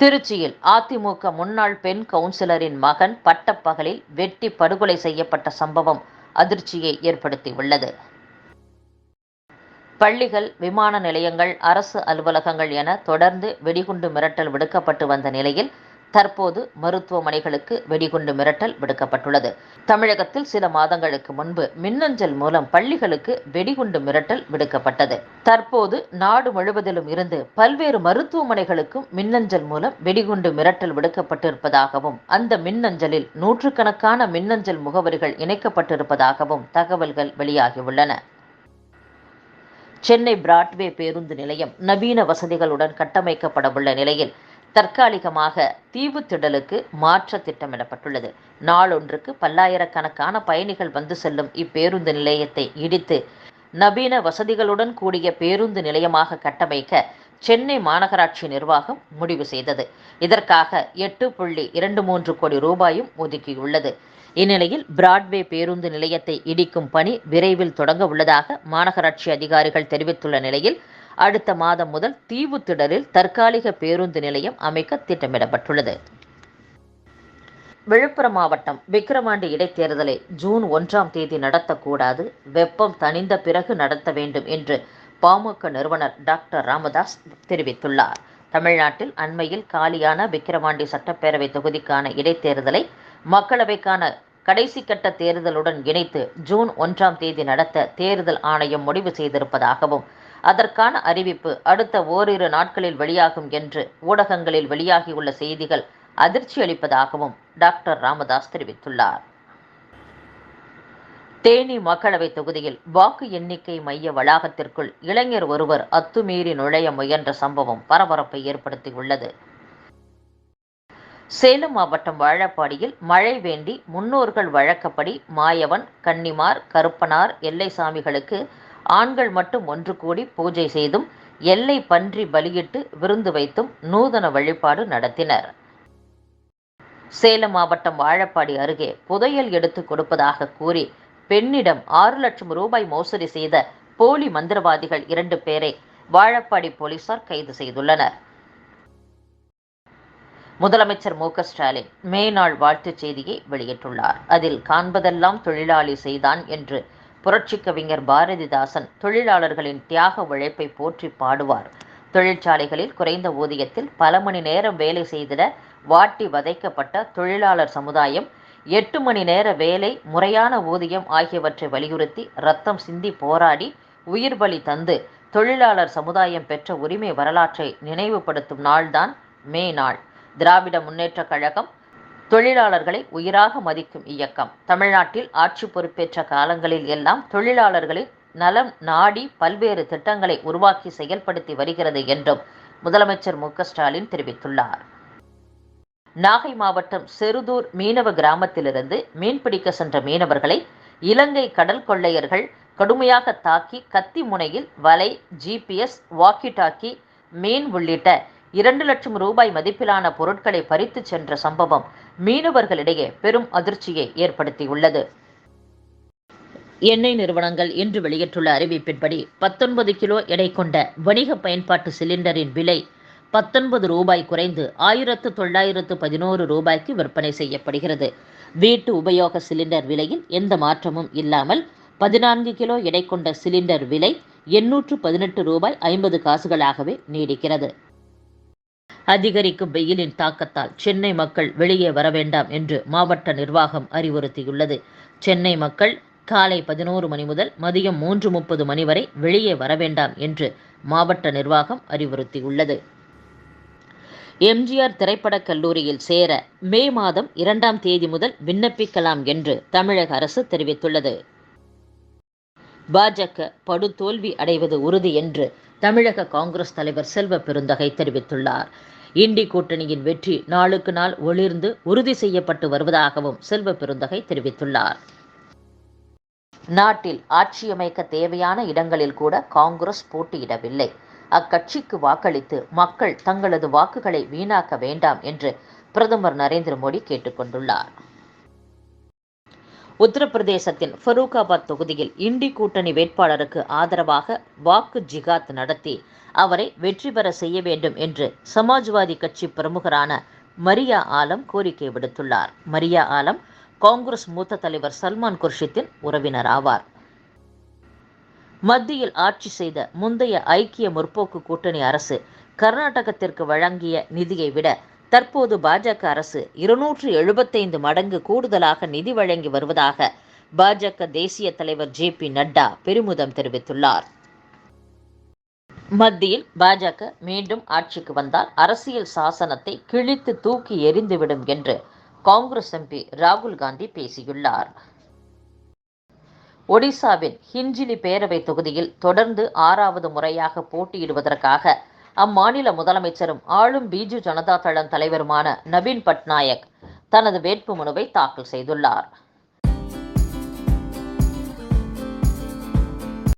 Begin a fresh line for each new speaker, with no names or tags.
திருச்சியில் அதிமுக முன்னாள் பெண் கவுன்சிலரின் மகன் பட்டப்பகலில் வெட்டி படுகொலை செய்யப்பட்ட சம்பவம் அதிர்ச்சியை ஏற்படுத்தியுள்ளது. பள்ளிகள் விமான நிலையங்கள் அரசு அலுவலகங்கள் என தொடர்ந்து வெடிகுண்டு மிரட்டல் விடுக்கப்பட்டு வந்த நிலையில் தற்போது மருத்துவமனைகளுக்கு வெடிகுண்டு மிரட்டல் விடுக்கப்பட்டுள்ளது. தமிழகத்தில் சில மாதங்களுக்கு முன்பு மின்னஞ்சல் மூலம் பள்ளிகளுக்கு வெடிகுண்டு மிரட்டல் விடுக்கப்பட்டது. தற்போது நாடு முழுவதிலும் இருந்து பல்வேறு மருத்துவமனைகளுக்கும் மின்னஞ்சல் மூலம் வெடிகுண்டு மிரட்டல் விடுக்கப்பட்டிருப்பதாகவும் அந்த மின்னஞ்சலில் நூற்றுக்கணக்கான மின்னஞ்சல் முகவரிகள் இணைக்கப்பட்டிருப்பதாகவும் தகவல்கள் வெளியாகியுள்ளன. சென்னை பிராட்வே பேருந்து நிலையம் நவீன வசதிகளுடன் கட்டமைக்கப்படவுள்ள நிலையில் தற்காலிகமாக தீவுத்திடலுக்கு மாற்ற திட்டமிடப்பட்டுள்ளது. நாளொன்றுக்கு பல்லாயிரக்கணக்கான பயணிகள் வந்து செல்லும் இப்பேருந்து நிலையத்தை இடித்து நவீன வசதிகளுடன் கூடிய பேருந்து நிலையமாக கட்டமைக்க சென்னை மாநகராட்சி நிர்வாகம் முடிவு செய்தது. இதற்காக எட்டு புள்ளி இரண்டு மூன்று கோடி ரூபாயும் ஒதுக்கியுள்ளது. இந்நிலையில் பிராட்வே பேருந்து நிலையத்தை இடிக்கும் பணி விரைவில் தொடங்க உள்ளதாக மாநகராட்சி அதிகாரிகள் தெரிவித்துள்ள நிலையில் அடுத்த மாதம் முதல் தீவுத்திடலில் தற்காலிக பேருந்து நிலையம் அமைக்க திட்டமிடப்பட்டுள்ளது. விழுப்புரம் மாவட்டம் விக்கிரவாண்டி இடைத்தேர்தலை ஜூன் ஒன்றாம் தேதி நடத்தக்கூடாது வெப்பம் தணிந்த பிறகு நடத்த வேண்டும் என்று பாமக நிறுவனர் டாக்டர் ராமதாஸ் தெரிவித்துள்ளார். தமிழ்நாட்டில் அண்மையில் காலியான விக்கிரவாண்டி சட்டப்பேரவை தொகுதிக்கான இடைத்தேர்தலை மக்களவைக்கான கடைசி கட்ட தேர்தலுடன் இணைத்து ஜூன் ஒன்றாம் தேதி நடத்த தேர்தல் ஆணையம் முடிவு செய்திருப்பதாகவும் அதற்கான அறிவிப்பு அடுத்த ஓரிரு நாட்களில் வெளியாகும் என்று ஊடகங்களில் வெளியாகியுள்ள செய்திகள் அதிர்ச்சி அளிப்பதாகவும் டாக்டர் ராமதாஸ் தெரிவித்துள்ளார். தேனி மக்களவை தொகுதியில் வாக்கு எண்ணிக்கை மைய வளாகத்திற்குள் இளைஞர் ஒருவர் அத்துமீறி நுழைய முயன்ற சம்பவம் பரபரப்பை ஏற்படுத்தியுள்ளது. சேலம் மாவட்டம் வாழப்பாடியில் மழை வேண்டி முன்னோர்கள் வழக்கப்படி மாயவன் கன்னிமார் கருப்பனார் எல்லைசாமிகளுக்கு ஆண்கள் மட்டும் ஒன்று கூடி பூஜை செய்தும் எல்லை பன்றி பலியிட்டு விருந்து வைத்தும் நூதன வழிபாடு நடத்தினர். சேலம் மாவட்டம் வாழப்பாடி அருகே புதையல் எடுத்து கொடுப்பதாக கூறி பெண்ணிடம் ஆறு லட்சம் ரூபாய் மோசடி செய்த போலி மந்திரவாதிகள் இரண்டு பேரை வாழப்பாடி போலீசார் கைது செய்துள்ளனர். முதலமைச்சர் மு ஸ்டாலின் மே நாள் வாழ்த்துச் செய்தியை வெளியிட்டுள்ளார். அதில் காண்பதெல்லாம் தொழிலாளி செய்தான் என்று புரட்சி கவிஞர் பாரதிதாசன் தொழிலாளர்களின் தியாக உழைப்பை போற்றி பாடுவார். தொழிற்சாலைகளில் குறைந்த ஊதியத்தில் பல மணி நேரம் வேலை செய்திட வாட்டி வதைக்கப்பட்ட தொழிலாளர் சமுதாயம் எட்டு மணி நேர வேலை முறையான ஊதியம் ஆகியவற்றை வலியுறுத்தி ரத்தம் சிந்தி போராடி உயிர் பலி தந்து தொழிலாளர் சமுதாயம் பெற்ற உரிமை வரலாற்றை நினைவுபடுத்தும் நாள்தான் மே நாள். திராவிட முன்னேற்றக் கழகம் தொழிலாளர்களை உயிராக மதிக்கும் இயக்கம். தமிழ்நாட்டில் ஆட்சி பொறுப்பேற்ற காலங்களில் எல்லாம் தொழிலாளர்களின் நலம் நாடி பல்வேறு திட்டங்களை உருவாக்கி செயல்படுத்தி வருகிறது என்றும் முதலமைச்சர் மு ஸ்டாலின் தெரிவித்துள்ளார். நாகை மாவட்டம் செருதூர் மீனவ கிராமத்திலிருந்து மீன்பிடிக்க சென்ற மீனவர்களை இலங்கை கடல் கொள்ளையர்கள் கடுமையாக தாக்கி கத்தி முனையில் வலை ஜிபிஎஸ் வாக்கி டாக்கி மீன் உள்ளிட்ட இரண்டு லட்சம் ரூபாய் மதிப்பிலான பொருட்களை பறித்து சென்ற சம்பவம் மீனவர்களிடையே பெரும் அதிர்ச்சியை ஏற்படுத்தியுள்ளது. எண்ணெய் நிறுவனங்கள் இன்று வெளியிட்டுள்ள அறிவிப்பின்படி பத்தொன்பது கிலோ எடை கொண்ட வணிக பயன்பாட்டு சிலிண்டரின் விலை பத்தொன்பது ரூபாய் குறைந்து ஆயிரத்து தொள்ளாயிரத்து பதினோரு ரூபாய்க்கு விற்பனை செய்யப்படுகிறது. வீட்டு உபயோக சிலிண்டர் விலையில் எந்த மாற்றமும் இல்லாமல் பதினான்கு கிலோ எடை கொண்ட சிலிண்டர் விலை எண்ணூற்று பதினெட்டு ரூபாய் ஐம்பது காசுகளாகவே நீடிக்கிறது. அதிகரிக்கும் வெயிலின் தாக்கத்தால் சென்னை மக்கள் வெளியே வர வேண்டாம் என்று மாவட்ட நிர்வாகம் அறிவுறுத்தியுள்ளது. சென்னை மக்கள் காலை பதினோரு மணி முதல் மதியம் மூன்று முப்பது மணி வரை வெளியே வர வேண்டாம் என்று மாவட்ட நிர்வாகம் அறிவுறுத்தியுள்ளது. எம்ஜிஆர் திரைப்படக் கல்லூரியில் சேர மே மாதம் இரண்டாம் தேதி முதல் விண்ணப்பிக்கலாம் என்று தமிழக அரசு தெரிவித்துள்ளது. பாஜக படுதோல்வி அடைவது உறுதி என்று தமிழக காங்கிரஸ் தலைவர் செல்வ பெருந்தகை தெரிவித்துள்ளார். இண்டி கூட்டணியின் வெற்றி நாளுக்கு நாள் ஒளிர்ந்து உறுதி செய்யப்பட்டு வருவதாகவும் செல்வ பெருந்தகை தெரிவித்துள்ளார். நாட்டில் ஆட்சியமைக்க தேவையான இடங்களில் கூட காங்கிரஸ் போட்டியிடவில்லை. அக்கட்சிக்கு வாக்களித்து மக்கள் தங்களது வாக்குகளை வீணாக்க வேண்டாம் என்று பிரதமர் நரேந்திர மோடி கேட்டுக்கொண்டுள்ளார். உத்தரப்பிரதேசத்தின் ஃபரூகாபாத் தொகுதியில் இண்டி கூட்டணி வேட்பாளருக்கு ஆதரவாக வாக்கு ஜிகாத் நடத்தி அவரை வெற்றி பெற செய்ய வேண்டும் என்று சமாஜ்வாதி கட்சி பிரமுகரான மரியா ஆலம் கோரிக்கை விடுத்துள்ளார். மரியா ஆலம் காங்கிரஸ் மூத்த தலைவர் சல்மான் குர்ஷித்தின் உறவினர் ஆவார். மத்தியில் ஆட்சி செய்த முந்தைய ஐக்கிய முற்போக்கு கூட்டணி அரசு கர்நாடகத்திற்கு வழங்கிய நிதியை விட தற்போது பாஜக அரசு இருநூற்று எழுபத்தைந்து மடங்கு கூடுதலாக நிதி வழங்கி வருவதாக பாஜக தேசிய தலைவர் ஜே பி நட்டா பெருமிதம் தெரிவித்துள்ளார். மத்தியில் பாஜக மீண்டும் ஆட்சிக்கு வந்தால் அரசியல் சாசனத்தை கிழித்து தூக்கி எறிந்துவிடும் என்று காங்கிரஸ் எம்பி ராகுல் காந்தி பேசியுள்ளார். ஒடிசாவின் ஹிஞ்சிலி பேரவை தொகுதியில் தொடர்ந்து ஆறாவது முறையாக போட்டியிடுவதற்காக அம்மாநில முதலமைச்சரும் ஆளும் பிஜு ஜனதா தளம் தலைவருமான நவீன் பட்நாயக் தனது வேட்புமனுவை தாக்கல் செய்துள்ளார்.